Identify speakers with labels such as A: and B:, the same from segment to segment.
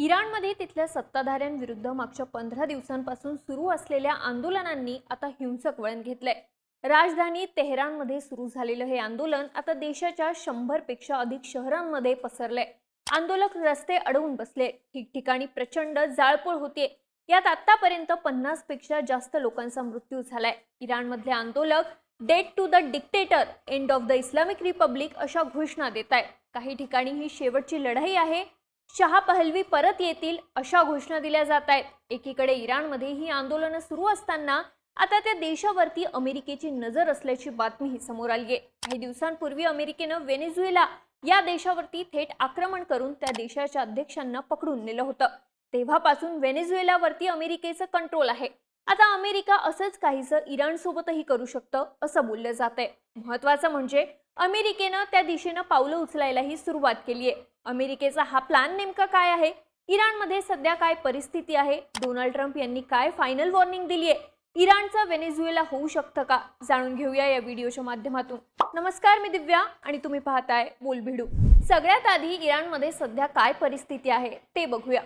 A: इराणमध्ये तिथल्या सत्ताधाऱ्यांविरुद्ध मागच्या पंधरा दिवसांपासून सुरू असलेल्या आंदोलनांनी आता हिंसक वळण घेतलंय. राजधानी तेहरानमध्ये सुरू झालेलं हे आंदोलन आता देशाच्या शंभरपेक्षा अधिक शहरांमध्ये पसरलंय. आंदोलक रस्ते अडवून बसले ठिकठिकाणी प्रचंड जाळपोळ होतीये. यात आतापर्यंत पन्नासपेक्षा जास्त लोकांचा मृत्यू झालाय. इराणमधले आंदोलक death to the dictator end of the Islamic republic अशा घोषणा देत आहेत काही ठिकाणी ही शेवटची लढाई आहे शहा पहलवी परत येतील अशा घोषणा दिल्या जात आहेत. एकीकडे इराणमध्ये ही आंदोलनं सुरू असताना आता त्या देशावरती अमेरिकेची नजर असल्याची बातमीही समोर आली आहे काही दिवसांपूर्वी अमेरिकेनं व्हेनेझुएला या देशावरती थेट आक्रमण करून त्या देशाच्या अध्यक्षांना पकडून नेलं होतं. तेव्हापासून व्हेनेझुएलावरती अमेरिकेचं कंट्रोल आहे. आता अमेरिका असंच काहीसं इराणसोबतही करू शकतं असं बोललं जात आहे महत्वाचं म्हणजे अमेरिकेनं त्या दिशेनं पावलं उचलायलाही सुरुवात केली आहे अमेरिकेचा हा प्लॅन नेमका काय आहे? इराणमध्ये सध्या काय परिस्थिती आहे? डोनाल्ड ट्रम्प यांनी काय फायनल वॉर्निंग दिली आहे? इराणचा व्हेनेझुएला होऊ शकतं का? जाणून घेऊया या व्हिडिओच्या माध्यमातून. नमस्कार मी दिव्या आणि तुम्ही पाहताय बोलभिडू. सगळ्यात आधी इराणमध्ये सध्या काय परिस्थिती आहे ते बघूया.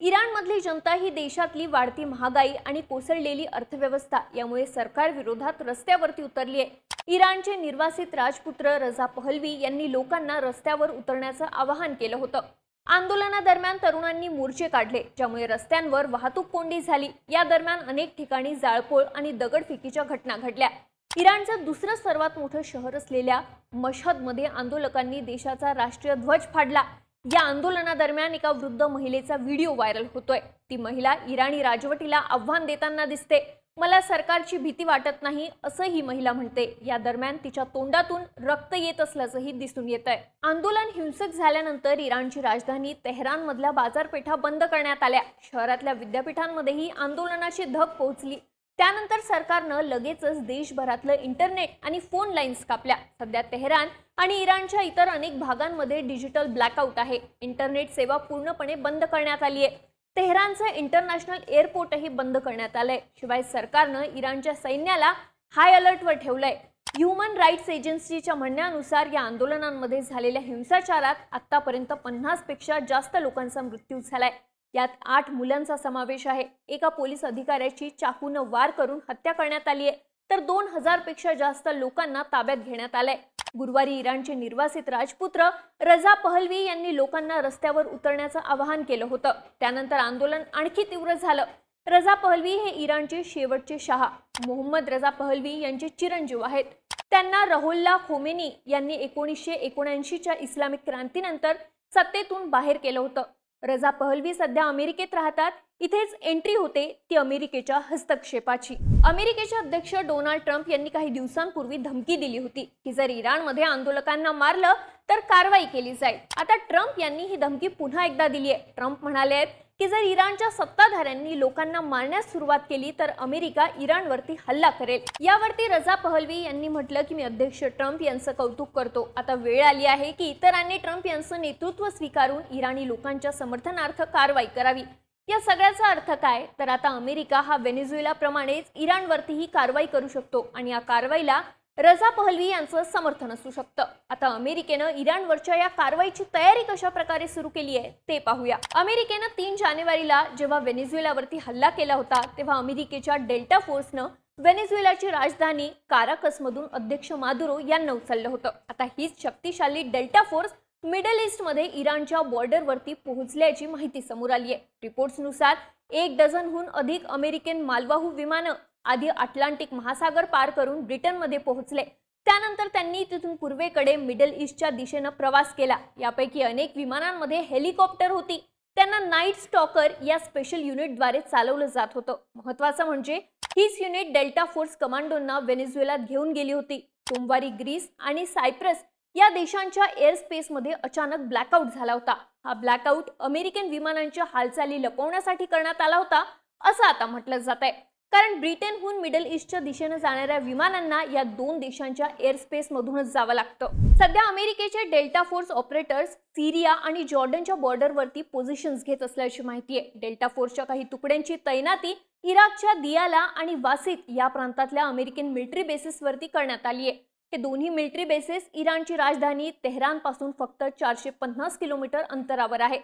A: इराणमधली जनता ही देशातली वाढती महागाई आणि कोसळलेली अर्थव्यवस्था यामुळे सरकार विरोधात रस्त्यावरती उतरली आहे इराणचे निर्वासित राजपुत्र रजा पहलवी यांनी लोकांना रस्त्यावर उतरण्याचं आवाहन केलं होतं. आंदोलनादरम्यान तरुणांनी मोर्चे काढले ज्यामुळे रस्त्यांवर वाहतूक कोंडी झाली. या दरम्यान अनेक ठिकाणी जाळपोळ आणि दगडफेकीच्या घटना घडल्या. इराणचं दुसरं सर्वात मोठं शहर असलेल्या मशहदमध्ये आंदोलकांनी देशाचा राष्ट्रीय ध्वज फाडला. या आंदोलनादरम्यान एका वृद्ध महिलेचा व्हिडिओ व्हायरल होतोय. ती महिला इराणी राजवटीला आव्हान देताना दिसते. मला सरकारची भीती वाटत नाही असं ही महिला म्हणते. या दरम्यान तिच्या तोंडातून रक्त येत असल्याचंही दिसून येत आहे आंदोलन हिंसक झाल्यानंतर इराणची राजधानी तेहरानमधल्या बाजारपेठा बंद करण्यात आल्या. शहरातल्या विद्यापीठांमध्येही आंदोलनाची धग पोहोचली. त्यानंतर सरकारनं लगेचच देशभरातलं इंटरनेट आणि फोन लाईन्स कापल्या. सध्या तेहरान आणि इराणच्या इतर अनेक भागांमध्ये डिजिटल ब्लॅकआउट आहे. इंटरनेट सेवा पूर्णपणे बंद करण्यात आली आहे. तेहरानचं इंटरनॅशनल एअरपोर्टही बंद करण्यात आलंय. शिवाय सरकारनं इराणच्या सैन्याला हाय अलर्टवर ठेवलंय. ह्युमन राईट्स एजन्सीच्या म्हणण्यानुसार या आंदोलनांमध्ये झालेल्या हिंसाचारात आतापर्यंत पन्नासपेक्षा जास्त लोकांचा मृत्यू झालाय. यात आठ मुलांचा समावेश आहे. एका पोलीस अधिकाऱ्याची चाकूनं वार करून हत्या करण्यात आली आहे. तर दोन हजारपेक्षा जास्त लोकांना ताब्यात घेण्यात आलंय. गुरुवारी इराणचे निर्वासित राजपुत्र रजा पहलवी यांनी लोकांना रस्त्यावर उतरण्याचं आवाहन केलं होतं. त्यानंतर आंदोलन आणखी तीव्र झालं. रजा पहलवी हे इराणचे शेवटचे शहा. मोहम्मद रजा पहलवी यांचे चिरंजीव आहेत. त्यांना रहोल्ला खोमेनी यांनी एकोणीसशे एकोणऐंशीच्या इस्लामिक क्रांतीनंतर सत्तेतून बाहेर केलं होतं. रजा पहलवी सध्या अमेरिकेत राहतात. इथेच एंट्री होते ती अमेरिकेच्या हस्तक्षेपाची. अमेरिकेचे अध्यक्ष डोनाल्ड ट्रम्प यांनी काही दिवसांपूर्वी धमकी दिली होती की जर इराणमध्ये आंदोलकांना मारलं तर कारवाई केली जाईल. आता ट्रम्प यांनी ही धमकी पुन्हा एकदा दिली आहे. ट्रम्प म्हणाले आहेत की जर इराणच्या सत्ताधाऱ्यांनी लोकांना मारण्यास सुरुवात केली तर अमेरिका इराणवरती हल्ला करेल. यावरती रजा पहलवी यांनी म्हटलं की मी अध्यक्ष ट्रम्प यांचं कौतुक करतो. आता वेळ आली आहे की इतरांनी ट्रम्प यांचं नेतृत्व स्वीकारून इराणी लोकांच्या समर्थनार्थ कारवाई करावी. या सगळ्याचा अर्थ काय? तर आता अमेरिका हा व्हेनेझुएलाप्रमाणेच इराणवरतीही कारवाई करू शकतो आणि या कारवाईला रजा पहलवी यांचं समर्थन असू शकतं. आता अमेरिकेनं इराणवरच्या या कारवाईची तयारी कशा प्रकारे सुरू केली आहे ते पाहूया. अमेरिकेनं तीन जानेवारीला जेव्हा व्हेनेझुएलावरती हल्ला केला होता तेव्हा अमेरिकेच्या डेल्टा फोर्सनं व्हेनेझुएलाची राजधानी काराकसमधून अध्यक्ष मादुरो यांना उचललं होतं. आता हीच शक्तिशाली डेल्टा फोर्स मिडल ईस्टमध्ये इराणच्या बॉर्डरवरती पोहोचल्याची माहिती समोर आली आहे. रिपोर्ट्सनुसार एक डझनहून अधिक अमेरिकन मालवाहू विमानं आधी अटलांटिक महासागर पार करून ब्रिटनमध्ये पोहोचले. त्यानंतर त्यांनी तिथून पूर्वेकडे मिडल ईस्टच्या दिशेनं प्रवास केला. यापैकी अनेक विमानांमध्ये हेलिकॉप्टर होती. त्यांना नाईट स्टॉकर या स्पेशल युनिटद्वारे चालवलं जात होतं. महत्वाचं म्हणजे हीच युनिट डेल्टा फोर्स कमांडोंना व्हेनेझुएलात घेऊन गेली होती. सोमवारी ग्रीस आणि सायप्रस या देशांच्या एअर स्पेसमध्ये अचानक ब्लॅकआउट झाला होता. हा ब्लॅकआउट अमेरिकन विमानांच्या हालचाली लपवण्यासाठी करण्यात आला होता असं आता म्हटलं जात आहे कारण ब्रिटनहून मिडल ईस्टच्या दिशेनं जाणाऱ्या विमानांना या दोन देशांच्या एअरस्पेसमधूनच मधूनच जावं लागतं. सध्या अमेरिकेचे डेल्टा फोर्स ऑपरेटर्स सिरिया आणि जॉर्डनच्या बॉर्डरवरती पोझिशन्स घेत असल्याची माहिती आहे. डेल्टा फोर्सच्या काही तुकड्यांची तैनाती इराकच्या दियाला आणि वासित या प्रांतातल्या अमेरिकन मिलिटरी बेसिसवरती करण्यात आली आहे. हे दोन्ही मिलिटरी बेसेस इराणची राजधानी तेहरानपासून फक्त चारशे पन्नास किलोमीटर अंतरावर आहे.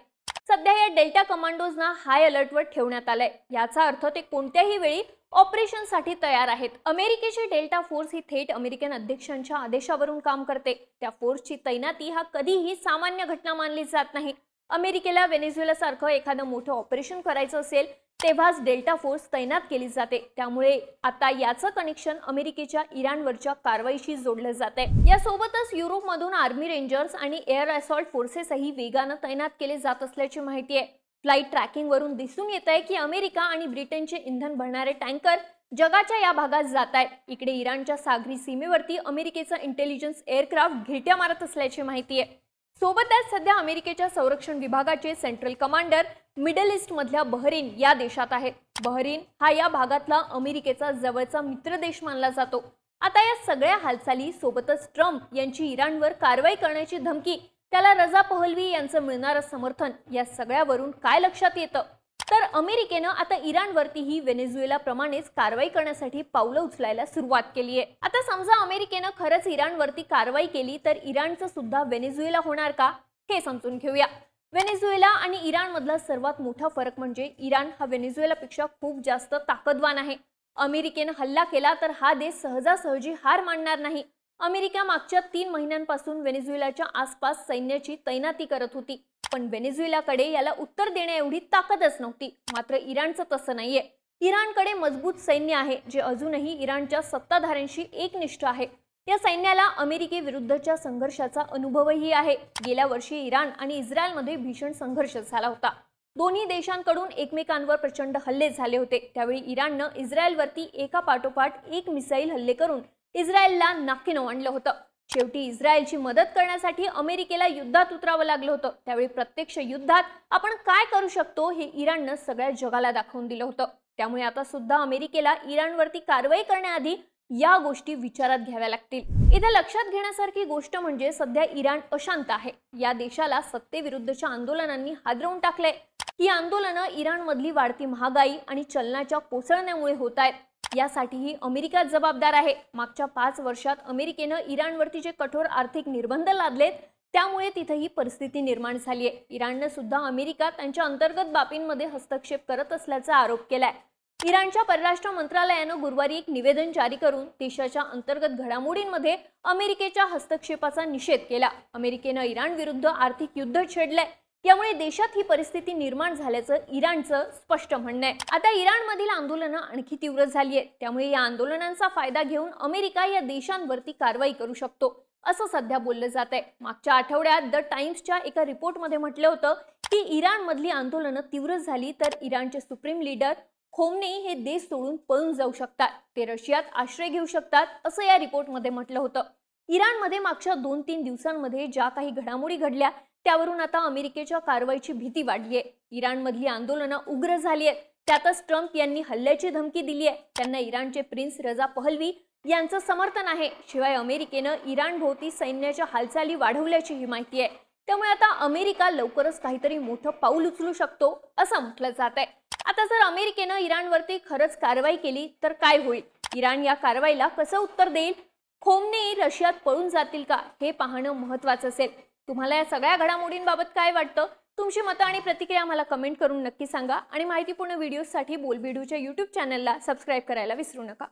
A: सध्या या डेल्टा कमांडोजना हाय अलर्टवर ठेवण्यात आलंय. याचा अर्थ ते कोणत्याही वेळी ऑपरेशनसाठी तयार आहेत. अमेरिकेची डेल्टा फोर्स ही थेट अमेरिकन अध्यक्षांच्या आदेशावरून काम करते. त्या फोर्सची तैनाती हा कधीही सामान्य घटना मानली जात नाही. अमेरिकेला व्हेनेझुएला सारखं एखादं मोठं ऑपरेशन करायचं असेल तेव्हाच डेल्टा फोर्स तैनात केली जाते. त्यामुळे आता याचं कनेक्शन अमेरिकेच्या इराणवरच्या कारवाईशी जोडलं जात आहे यासोबतच युरोपमधून आर्मी रेंजर्स आणि एअर असॉल्ट फोर्सेसही वेगानं तैनात केले जात असल्याची माहिती आहे. फ्लाईट ट्रॅकिंगवरून दिसून येत आहे की अमेरिका आणि ब्रिटनचे इंधन भरणारे टँकर जगाच्या या भागात जात आहेत इकडे इराणच्या सागरी सीमेवरती अमेरिकेचं इंटेलिजन्स एअरक्राफ्ट घिरट्या मारत असल्याची माहिती आहे. सोबतच सध्या अमेरिकेच्या संरक्षण विभागाचे सेंट्रल कमांडर मिडल ईस्टमधल्या बहरीन या देशात आहेत. बहरीन हा या भागातला अमेरिकेचा जवळचा मित्र देश मानला जातो. आता या सगळ्या हालचाली सोबतच ट्रम्प यांची इराणवर कारवाई करण्याची धमकी त्याला रजा पहलवी यांचं मिळणारं समर्थन या सगळ्यावरून काय लक्षात येतं? तर अमेरिकेनं आता इराणवरतीही व्हेनेझुएला प्रमाणेच कारवाई करण्यासाठी पावलं उचलायला सुरुवात केली आहे. आता समजा अमेरिकेनं खरंच इराणवरती कारवाई केली तर इराणचं सुद्धा व्हेनेझुएला होणार का? हे समजून घेऊया. व्हेनेझुएला आणि इराणमधला सर्वात मोठा फरक म्हणजे इराण हा व्हेनेझुएलापेक्षा खूप जास्त ताकदवान आहे. अमेरिकेनं हल्ला केला तर हा देश सहजासहजी हार मानणार नाही. अमेरिका मागच्या तीन महिन्यांपासून व्हेनेझुएलाच्या आसपास सैन्याची तैनाती करत होती. पण व्हेनेझुएलाकडे याला उत्तर देण्या एवढी ताकदच नव्हती. मात्र इराणचं तसं नाहीये. इराणकडे मजबूत सैन्य आहे जे अजूनही इराणच्या सत्ताधाऱ्यांशी एकनिष्ठ आहे. या सैन्याला अमेरिके विरुद्धच्या संघर्षाचा अनुभवही आहे. गेल्या वर्षी इराण आणि इस्रायलमध्ये भीषण संघर्ष झाला होता. दोन्ही देशांकडून एकमेकांवर प्रचंड हल्ले झाले होते. त्यावेळी इराणनं इस्रायलवरती एका पाठोपाठ एक मिसाईल हल्ले करून इस्रायलला नाकीनं आणलं होतं. शेवटी इस्रायलची मदत करण्यासाठी अमेरिकेला युद्धात उतरावं लागलं होतं. त्यावेळी प्रत्यक्ष युद्धात आपण काय करू शकतो हे इराणनं सगळ्या जगाला दाखवून दिलं होतं. त्यामुळे आता सुद्धा अमेरिकेला इराणवरती कारवाई करण्याआधी या गोष्टी विचारात घ्याव्या लागतील. इथे लक्षात घेण्यासारखी गोष्ट म्हणजे सध्या इराण अशांत आहे. या देशाला सत्तेविरुद्धच्या आंदोलनांनी हादरवून टाकलंय. ही आंदोलनं इराणमधली वाढती महागाई आणि चलनाच्या कोसळण्यामुळे होत आहेत. यासाठीही अमेरिका जबाबदार आहे. मागच्या पाच वर्षात अमेरिकेनं इराणवरती जे कठोर आर्थिक निर्बंध लादलेत त्यामुळे तिथं ही परिस्थिती निर्माण झाली आहे इराणनं सुद्धा अमेरिका त्यांच्या अंतर्गत बाबींमध्ये हस्तक्षेप करत असल्याचा आरोप केलाय. इराणच्या परराष्ट्र मंत्रालयानं गुरुवारी एक निवेदन जारी करून देशाच्या अंतर्गत घडामोडींमध्ये अमेरिकेच्या हस्तक्षेपाचा निषेध केला. अमेरिकेनं इराण विरुद्ध आर्थिक युद्ध छेडलंय. यामुळे देशात ही परिस्थिती निर्माण झाल्याचं इराणचं स्पष्ट म्हणणं आहे. आता इराणमधील आंदोलनं आणखी तीव्र झाली आहेत त्यामुळे या आंदोलनांचा फायदा घेऊन अमेरिका या देशांवरती कारवाई करू शकतो असं सध्या बोललं जात आहे. मागच्या आठवड्यात द टाइम्सच्या एका रिपोर्टमध्ये म्हटलं होतं की इराणमधली आंदोलनं तीव्र झाली तर इराणचे सुप्रीम लीडर खोमने हे देश सोडून पळून जाऊ शकतात. ते रशियात आश्रय घेऊ शकतात असं या रिपोर्टमध्ये म्हटलं होतं. इराणमध्ये मागच्या दोन तीन दिवसांमध्ये ज्या काही घडामोडी घडल्या त्यावरून आता अमेरिकेच्या कारवाईची भीती वाढली आहे इराणमधली आंदोलनं उग्र झाली आहेत त्यातच ट्रम्प यांनी हल्ल्याची धमकी दिली आहे त्यांना इराणचे प्रिन्स रजा पहलवी यांचं समर्थन आहे. शिवाय अमेरिकेनं इराण भोवती सैन्याच्या हालचाली वाढवल्याची ही माहिती आहे. त्यामुळे आता अमेरिका लवकरच काहीतरी मोठं पाऊल उचलू शकतो असं म्हटलं जात आहे आता जर अमेरिकेनं इराणवरती खरंच कारवाई केली तर काय होईल? इराण या कारवाईला कसं उत्तर देईल? खोमने रशियात पळून जातील का? हे पाहणं महत्वाचं असेल. तुम्हाला या सगळ्या घडामोडींबाबत काय वाटतं? तुमची मतं आणि प्रतिक्रिया मला कमेंट करून नक्की सांगा. आणि माहितीपूर्ण व्हिडिओजसाठी बोलबिडूच्या यूट्यूब चॅनलला सबस्क्राईब करायला विसरू नका.